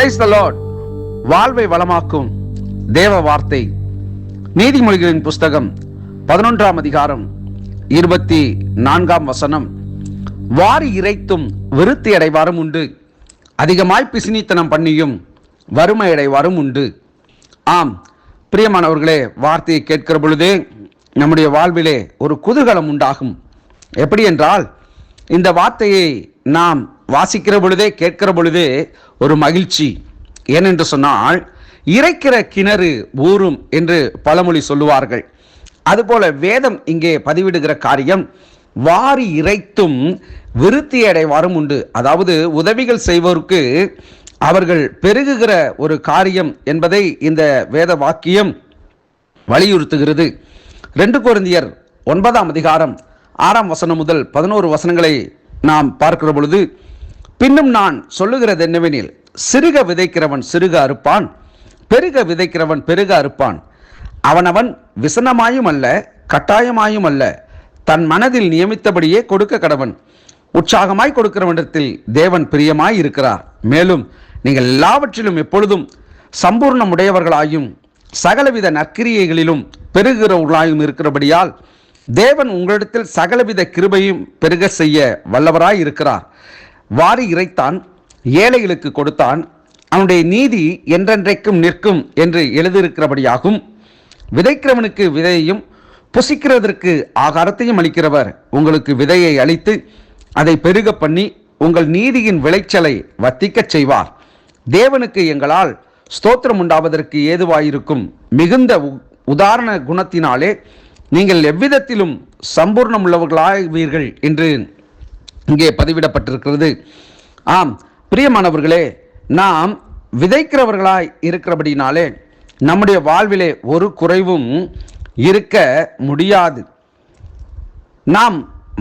Praise the Lord வாழ்வை வளமாக்கும் தேவ வார்த்தை. நீதிமொழிகளின் புஸ்தகம் பதினொன்றாம் அதிகாரம் இருபத்தி நான்காம் வசனம். வாரி இறைத்தும் விருத்தி அடைவாரும் உண்டு. அதிகமாய் பிசினித்தனம் பண்ணியும் வறுமை அடைவாரும் உண்டு. ஆம் பிரியமானவர்களே வார்த்தையை கேட்கிற பொழுதே நம்முடைய வாழ்விலே ஒரு குதூகலம் உண்டாகும். எப்படி என்றால் இந்த வார்த்தையை நாம் வாசிக்கிற பொழுதே கேட்கிற பொழுதே ஒரு மகிழ்ச்சி. ஏனென்று சொன்னால் இறைக்கிற கிணறு ஊறும் என்று பழமொழி சொல்லுவார்கள். அதுபோல வேதம் இங்கே பதிவிடுகிற காரியம் வாரி இறைத்தும் விருத்தி அடைவாரும் உண்டு. அதாவது உதவிகள் செய்வோருக்கு அவர்கள் பெருகுகிற ஒரு காரியம் என்பதை இந்த வேத வாக்கியம் வலியுறுத்துகிறது. ரெண்டு குழந்தையர் ஒன்பதாம் அதிகாரம் ஆறாம் வசனம் முதல் பதினோரு வசனங்களை நாம் பார்க்கிற பொழுது பின்னும் நான் சொல்லுகிறது என்னவெனில் சிறுக விதைக்கிறவன் சிறுக அறுப்பான் பெருக விதைக்கிறவன் பெருக அறுப்பான். அவனவன் விசனமாயும் அல்ல கட்டாயமாயும் அல்ல. தன் மனதில் நியமித்தபடியே கொடுக்க கடவன். உற்சாகமாய் கொடுக்கிறவனிடத்தில் தேவன் பிரியமாய் இருக்கிறார். மேலும் நீங்கள் எல்லாவற்றிலும் எப்பொழுதும் சம்பூர்ணம் உடையவர்களாயும் சகலவித நற்கிரியைகளிலும் பெருகிறவர்களாயும் இருக்கிறபடியால் தேவன் உங்களிடத்தில் சகலவித கிருபையும் பெருக செய்ய வல்லவராய் இருக்கிறார். வாரி இறைத்தான் ஏழைகளுக்கு கொடுத்தான் அவனுடைய நீதி என்றென்றைக்கும் நிற்கும் என்று எழுதியிருக்கிறபடியாகும். விதைக்கிறவனுக்கு விதையையும் புசிக்கிறதற்கு ஆகாரத்தையும் அளிக்கிறவர் உங்களுக்கு விதையை அளித்து அதை பெருக பண்ணி உங்கள் நீதியின் விளைச்சலை வத்திக்கச் செய்வார். தேவனுக்கு எங்களால் ஸ்தோத்திரம் உண்டாவதற்கு ஏதுவாயிருக்கும் மிகுந்த உ- உதாரண குணத்தினாலே நீங்கள் எவ்விதத்திலும் சம்பூர்ணம் உள்ளவர்களாவீர்கள் என்று இங்கே பதிவிடப்பட்டிருக்கிறது. ஆம் பிரியமானவர்களே நாம் விதைக்கிறவர்களாய் இருக்கிறபடினாலே நம்முடைய வாழ்விலே ஒரு குறைவும் இருக்க முடியாது. நாம்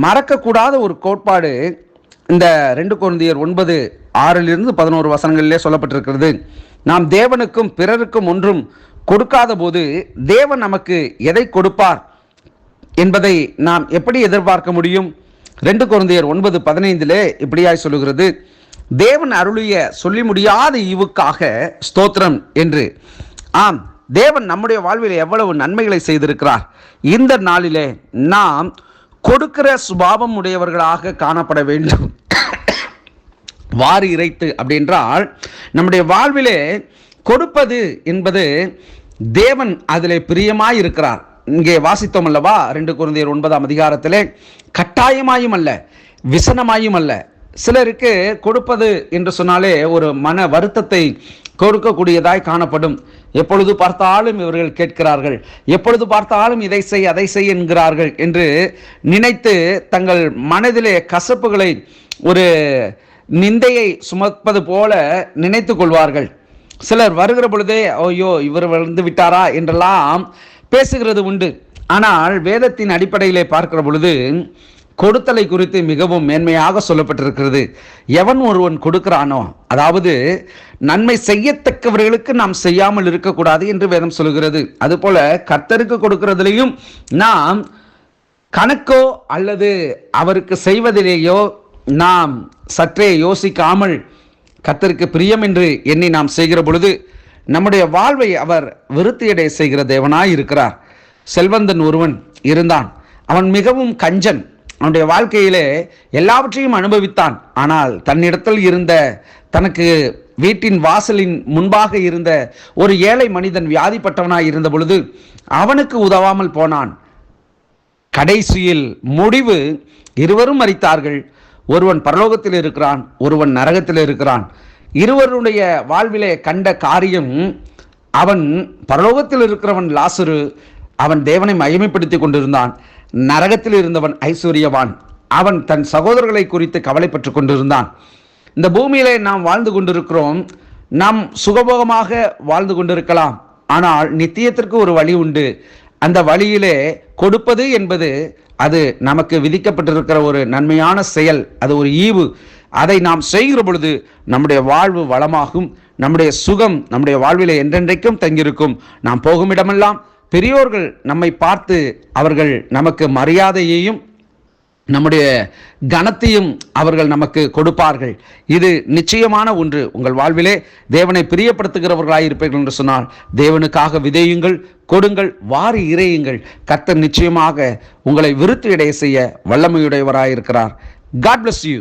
மறக்கக்கூடாத ஒரு கோட்பாடு இந்த ரெண்டு குழந்தையர் ஒன்பது ஆறிலிருந்து பதினோரு வசனங்களிலே சொல்லப்பட்டிருக்கிறது. நாம் தேவனுக்கும் பிறருக்கும் ஒன்றும் கொடுக்காத போது தேவன் நமக்கு எதை கொடுப்பார் என்பதை நாம் எப்படி எதிர்பார்க்க முடியும்? ரெண்டு குழந்தையர் ஒன்பது பதினைந்திலே இப்படியாய் சொல்லுகிறது. தேவன் அருளிய சொல்லி முடியாத ஈவுக்காக ஸ்தோத்திரம் என்று. ஆம் தேவன் நம்முடைய வாழ்வில் எவ்வளவு நன்மைகளை செய்திருக்கிறார். இந்த நாளிலே நாம் கொடுக்கிற சுபாவம் உடையவர்களாக காணப்பட வேண்டும். வாரி இறைத்து அப்படின்றால் நம்முடைய வாழ்விலே கொடுப்பது என்பது தேவன் அதிலே பிரியமாய் இருக்கிறார். இங்கே வாசித்தோம் அல்லவா? ரெண்டு குழந்தையர் ஒன்பதாம் அதிகாரத்திலே கட்டாயமாயும் அல்ல விசனமாயும் அல்ல. சிலருக்கு கொடுப்பது என்று சொன்னாலே ஒரு மன வருத்தத்தை கொடுக்கக்கூடியதாய் காணப்படும். எப்பொழுது பார்த்தாலும் இவர்கள் கேட்கிறார்கள் எப்பொழுது பார்த்தாலும் இதை செய் அதை செய் என்கிறார்கள் என்று நினைத்து தங்கள் மனதிலே கசப்புகளை ஒரு நிந்தையை சுமப்பது போல நினைத்து கொள்வார்கள். சிலர் வருகிற பொழுதே ஐயோ இவர் வந்து விட்டாரா? என்றெல்லாம் பேசுகிறது உண்டு. ஆனால் வேதத்தின் அடிப்படையிலே பார்க்கிற பொழுது கொடுத்தலை குறித்து மிகவும் மேன்மையாக சொல்லப்பட்டிருக்கிறது. எவன் ஒருவன் கொடுக்கிறானோ அதாவது நன்மை செய்யத்தக்கவர்களுக்கு நாம் செய்யாமல் இருக்கக்கூடாது என்று வேதம் சொல்கிறது. அதுபோல கர்த்தருக்கு கொடுக்கிறதுலையும் நாம் கணக்கோ அல்லது அவருக்கு செய்வதிலேயோ நாம் சற்றே யோசிக்காமல் கர்த்தருக்கு பிரியம் என்று எண்ணி நாம் செய்கிற பொழுது நம்முடைய வாழ்வை அவர் விருத்தியடை செய்கிற தேவனாய் இருக்கிறார். செல்வந்தன் ஒருவன் இருந்தான். அவன் மிகவும் கஞ்சன். அவனுடைய வாழ்க்கையிலே எல்லாவற்றையும் அனுபவித்தான். ஆனால் தன்னிடத்தில் இருந்த தனக்கு வீட்டின் வாசலின் முன்பாக இருந்த ஒரு ஏழை மனிதன் வியாதிப்பட்டவனாய் இருந்த பொழுது அவனுக்கு உதவாமல் போனான். கடைசியில் முடிவு இருவரும் அறித்தார்கள் ஒருவன் பரலோகத்தில் இருக்கிறான் ஒருவன் நரகத்தில் இருக்கிறான். இருவருடைய வாழ்விலே கண்ட காரியம் அவன் பரலோகத்தில் இருக்கிறவன் லாசுரு அவன் தேவனை மகிமைப்படுத்தி கொண்டிருந்தான். நரகத்தில் இருந்தவன் ஐஸ்வர்யவான். அவன் தன் சகோதரர்களை குறித்து கவலைப்பட்டு கொண்டிருந்தான். இந்த பூமியிலே நாம் வாழ்ந்து கொண்டிருக்கிறோம். நாம் சுகபோகமாக வாழ்ந்து கொண்டிருக்கலாம். ஆனால் நித்தியத்திற்கு ஒரு வழி உண்டு. அந்த வழியிலே கொடுப்பது என்பது அது நமக்கு விதிக்கப்பட்டிருக்கிற ஒரு நன்மையான செயல். அது ஒரு ஈவு. அதை நாம் செய்கிற பொழுது நம்முடைய வாழ்வு வளமாகும். நம்முடைய சுகம் நம்முடைய வாழ்விலே என்றென்றைக்கும் தங்கியிருக்கும். நாம் போகும் இடமெல்லாம் பெரியோர்கள் நம்மை பார்த்து அவர்கள் நமக்கு மரியாதையையும் நம்முடைய கனத்தையும் அவர்கள் நமக்கு கொடுப்பார்கள். இது நிச்சயமான ஒன்று. உங்கள் வாழ்விலே தேவனை பிரியப்படுத்துகிறவர்களாக இருப்பீர்கள் என்று சொன்னால் தேவனுக்காக விதையுங்கள் கொடுங்கள் வாரி இறையுங்கள். கத்தர் நிச்சயமாக உங்களை விருத்தி இடைய செய்ய வல்லமையுடையவராயிருக்கிறார். God bless you